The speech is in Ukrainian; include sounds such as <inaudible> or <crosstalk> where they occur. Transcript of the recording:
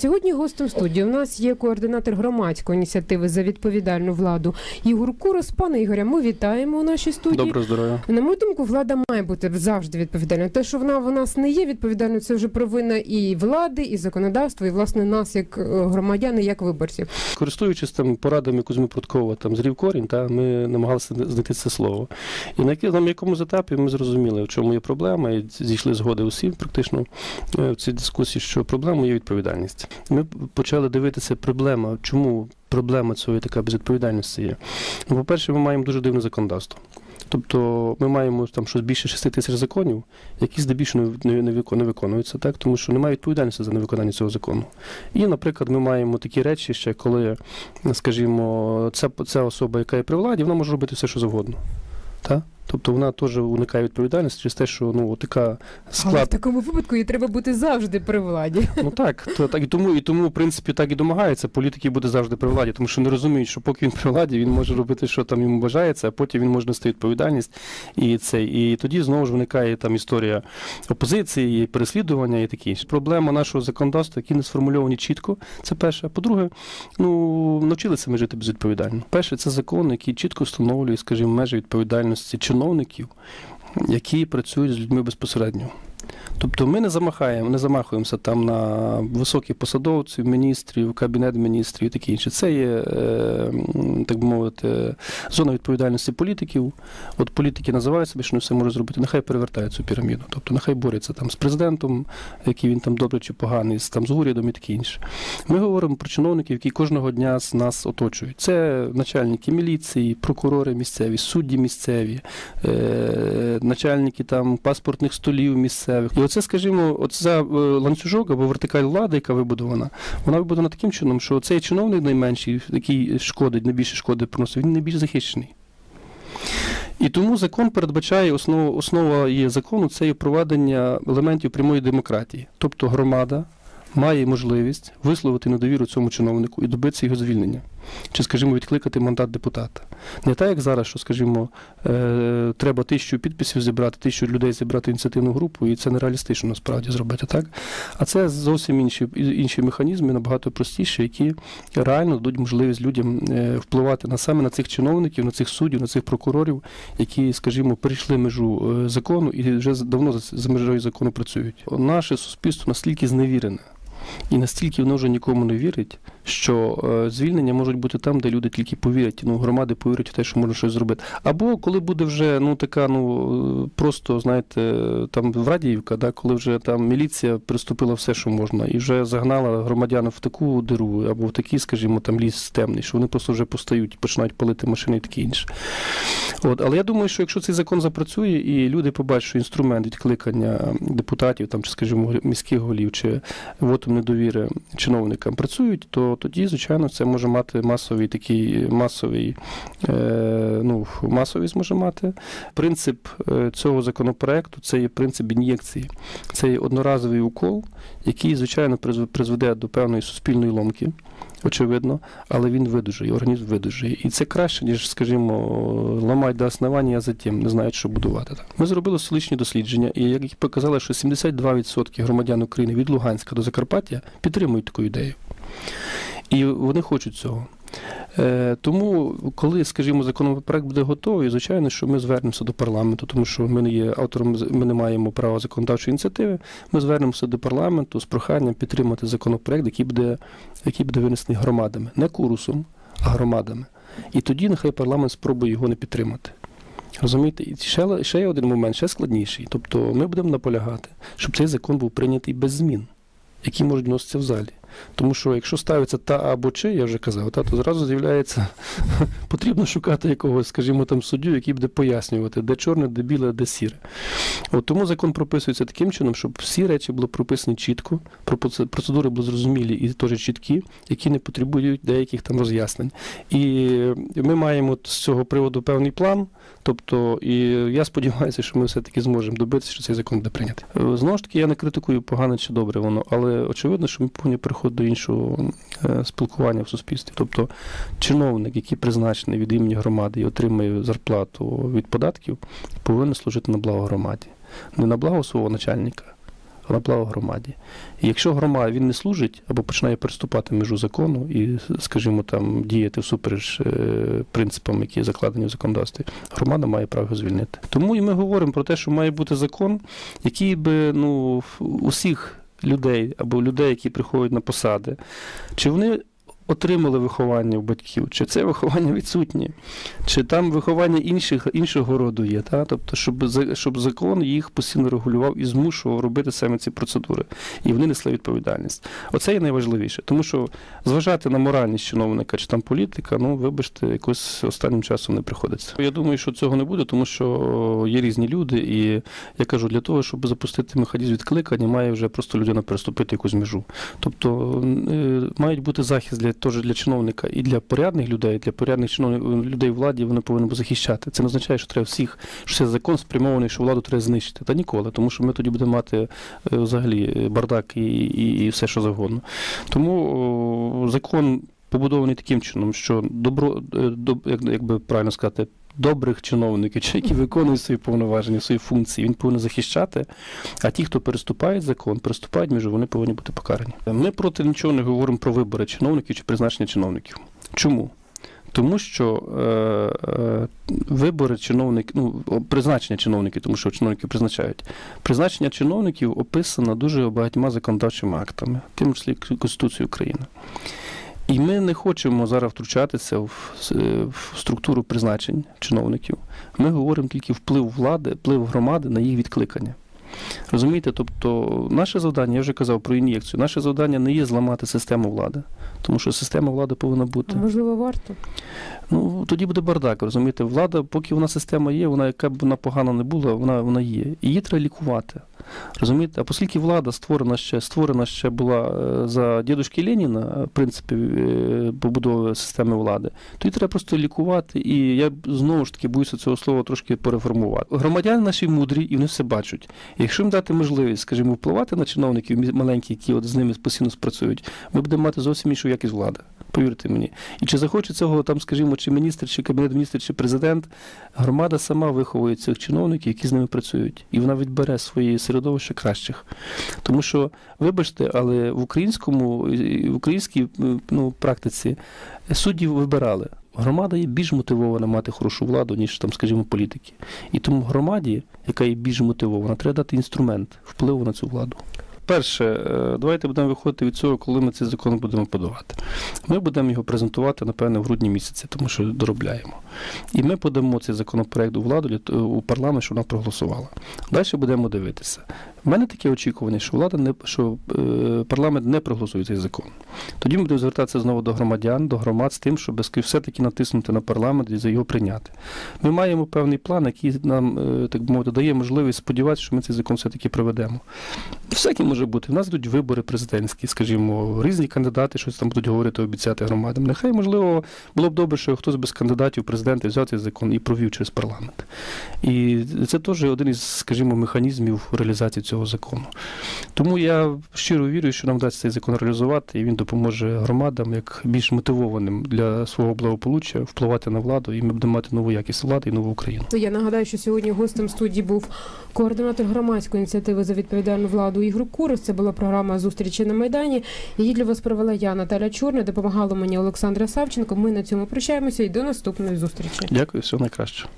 Сьогодні гостем студії у нас є координатор громадської ініціативи за відповідальну владу Ігор Курос. Пане Ігоря, ми вітаємо у нашій студії. Доброго здоров'я. На мою думку, влада має бути завжди відповідальною. Те, що вона в нас не є відповідальною, це вже провина і влади, і законодавства, і власне нас, як е, громадян, і як виборців. Користуючись там порадами Кузьми Пруткова, там зрів корінь, та ми намагалися знайти це слово. І на, якомусь етапі ми зрозуміли, в чому є проблема, і зійшли згоди усі практично е, в цій дискусії, що проблемою є відповідальність. Ми почали дивитися проблема, чому проблема цієї така безвідповідальності є. Ну, по-перше, ми маємо дуже дивне законодавство. Тобто ми маємо там щось більше 6 тисяч законів, які здебільшого не, виконуються, так тому що немає відповідальності за невиконання цього закону. І, наприклад, ми маємо такі речі, ще коли, скажімо, ця, ця особа, яка є при владі, вона може робити все, що завгодно. Так? Тобто вона теж уникає відповідальності через те, що ну така Але в такому випадку їй треба бути завжди при владі. Ну так, то так і тому, і тому, в принципі, так і домагається. Політики буде завжди при владі, тому що не розуміють, що поки він при владі, він може робити, що там йому бажається, а потім він може нести відповідальність. І це, і тоді знову ж виникає там історія опозиції, і переслідування і такі. інше. Проблема нашого законодавства, які не сформульовані чітко. Це перше. А по-друге, ну навчилися ми жити безвідповідально. Перше, це закон, який чітко встановлює, скажімо, межі відповідальності чиновників, які працюють з людьми безпосередньо. Тобто ми не замахаємо, не замахуємося там на високих посадовців, міністрів, кабінет міністрів і таке інше. Це є, е, так би мовити, зона відповідальності політиків. От політики називають себе, що не все можуть зробити. Нехай перевертають цю піраміду. Тобто нехай борються там з президентом, який він там добре чи поганий, там з урядом і таке інше. Ми говоримо про чиновників, які кожного дня з нас оточують. Це начальники міліції, прокурори місцеві, судді місцеві, е, начальники там паспортних столів місцевих. І оце, скажімо, оця е, ланцюжок або вертикаль влади, яка вибудована, вона вибудована таким чином, що цей чиновник найменший, який шкодить, найбільше шкоди приносить, він найбільш захищений. І тому закон передбачає основу, основа є закону це є проведення елементів прямої демократії. Тобто громада має можливість висловити недовіру цьому чиновнику і добитися його звільнення. Чи, скажімо, відкликати мандат депутата. Не так, як зараз, що, скажімо, е, треба тисячу підписів зібрати, тисячу людей зібрати ініціативну групу, і це нереалістично насправді зробити, так? А це зовсім інші, інші механізми, набагато простіші, які реально дадуть можливість людям е, впливати на саме на цих чиновників, на цих суддів, на цих прокурорів, які, скажімо, перейшли межу е, закону і вже давно за межою закону працюють. Наше суспільство настільки зневірене. І настільки воно вже нікому не вірить, що е, звільнення можуть бути там, де люди тільки повірять, ну громади повірять в те, що можна щось зробити. Або коли буде вже ну така, ну просто знаєте, там Радіївка, да, коли вже там міліція приступила все, що можна, і вже загнала громадян в таку диру, або в такий, скажімо, там ліс темний, що вони просто вже постають починають палити машини і таке інше. От, але я думаю, що якщо цей закон запрацює і люди побачать, що інструмент відкликання депутатів, там, чи, скажімо, міських голів чи вотом недовіри чиновникам працюють, то тоді, звичайно, це може мати масовий такий масовий, ну, масовість може мати. Принцип е, цього законопроекту це є принцип ін'єкції. Це є одноразовий укол, який, звичайно, призведе до певної суспільної ломки. Очевидно, але він видужує, організм видужує. І це краще, ніж, скажімо, ламати до основання, а затім не знають, що будувати. Ми зробили столичні дослідження, і як показали, що 72% громадян України від Луганська до Закарпаття підтримують таку ідею. І вони хочуть цього. Е, тому, коли, скажімо, законопроект буде готовий, звичайно, що ми звернемося до парламенту, тому що ми не є автором, ми не маємо права законодавчої ініціативи. Ми звернемося до парламенту з проханням підтримати законопроект, який буде, який буде винесений громадами, не курусом, а громадами. І тоді нехай парламент спробує його не підтримати. Розумієте, і ще, ще є один момент, ще складніший. Тобто ми будемо наполягати, щоб цей закон був прийнятий без змін, які можуть вноситися в залі. Тому що якщо ставиться та або чи, я вже казав, та, то зразу з'являється, <laughs> потрібно шукати якогось, скажімо, там суддю, який буде пояснювати, де чорне, де біле, де сіре. От тому закон прописується таким чином, щоб всі речі були прописані чітко, процедури були зрозумілі і теж чіткі, які не потребують деяких там роз'яснень. І ми маємо з цього приводу певний план. Тобто, і я сподіваюся, що ми все-таки зможемо добитися, що цей закон буде прийнятий. Знову ж таки, я не критикую погане чи добре воно, але очевидно, що ми повинні переходити до іншого е, спілкування в суспільстві. Тобто, чиновник, який призначений від імені громади і отримує зарплату від податків, повинен служити на благо громаді, не на благо свого начальника. вона була в громаді. І якщо громада він не служить або починає переступати межу закону і, скажімо, там діяти всупереч е, принципам, які закладені в законодавстві, громада має право звільнити. Тому і ми говоримо про те, що має бути закон, який би ну усіх людей або людей, які приходять на посади, чи вони отримали виховання у батьків, чи це виховання відсутнє, чи там виховання інших, іншого роду є. Та? Тобто, щоб, щоб закон їх постійно регулював і змушував робити саме ці процедури. І вони несли відповідальність. Оце є найважливіше. Тому що зважати на моральність чиновника чи там політика, ну, вибачте, якось останнім часом не приходиться. Я думаю, що цього не буде, тому що є різні люди, і я кажу, для того, щоб запустити механізм відкликання, має вже просто людина переступити якусь межу. Тобто е, мають бути захист для теж для чиновника і для порядних людей, для порядних чиновників людей владі вони повинні захищати. Це не означає, що треба всіх, що це закон спрямований, що владу треба знищити. Та ніколи, тому що ми тоді будемо мати е, взагалі е, бардак і, і, і все, що завгодно. Тому закон побудований таким чином, що добро, е, доб, як, як правильно сказати. Добрих чиновників, чи які виконують свої повноваження, свої функції, він повинен захищати. А ті, хто переступає закон, переступають межу, вони повинні бути покарані. Ми проти нічого не говоримо про вибори чиновників чи призначення чиновників. Чому? Тому що е, е, вибори чиновників, ну, призначення чиновників, тому що чиновників призначають. Призначення чиновників описано дуже багатьма законодавчими актами, в тому числі Конституцією України. І ми не хочемо зараз втручатися в, е, в структуру призначень чиновників. Ми говоримо тільки вплив влади, вплив громади на їх відкликання. Розумієте, тобто наше завдання, я вже казав про ін'єкцію, наше завдання не є зламати систему влади, тому що система влади повинна бути. А можливо, варто. Ну тоді буде бардак, розумієте? Влада, поки вона система є, вона яка б вона погана не була, вона, вона є. І її треба лікувати. Розумієте? А оскільки влада створена ще створена ще була е, за дідушки Леніна, в принципі, е, побудови системи влади, то її треба просто лікувати. І я знову ж таки боюся цього слова трошки переформувати. Громадяни наші мудрі і вони все бачать. І якщо їм дати можливість, скажімо, впливати на чиновників маленькі, які от з ними постійно спрацюють, ми будемо мати зовсім іншу якість влади. Повірте мені. І чи захоче цього там, скажімо, чи міністр, чи кабінет міністрів, чи президент, громада сама виховує цих чиновників, які з ними працюють, і вона відбере свої середовища кращих. Тому що, вибачте, але в українському в українській ну, практиці суддів вибирали. Громада є більш мотивована мати хорошу владу, ніж там, скажімо, політики. І тому громаді, яка є більш мотивована, треба дати інструмент впливу на цю владу. Перше, е, давайте будемо виходити від цього, коли ми цей закон будемо подавати. Ми будемо його презентувати, напевно, в грудні місяці, тому що доробляємо. І ми подамо цей законопроект у владу у парламент, щоб вона проголосувала. Далі будемо дивитися. У мене таке очікування, що влада не що е, парламент не проголосує цей закон. Тоді ми будемо звертатися знову до громадян, до громад з тим, щоб все-таки натиснути на парламент і за його прийняти. Ми маємо певний план, який нам, е, так би мовити, дає можливість сподіватися, що ми цей закон все-таки проведемо. Всяке може бути. У нас йдуть вибори президентські, скажімо, різні кандидати щось там будуть говорити, обіцяти громадам. Нехай, можливо, було б добре, що хтось без кандидатів в президенти взяв цей закон і провів через парламент. І це теж один із, скажімо, механізмів реалізації цього закону. Тому я щиро вірю, що нам вдасться цей закон реалізувати, і він допоможе громадам як більш мотивованим для свого благополуччя впливати на владу, і ми будемо мати нову якість влади і нову Україну. Я нагадаю, що сьогодні гостем студії був координатор громадської ініціативи за відповідальну владу Ігор Курис. Це була програма зустрічі на майдані. Її для вас провела я, Наталя Чорна. Допомагала мені Олександра Савченко. Ми на цьому прощаємося і до наступної зустрічі. Дякую, всього найкращого.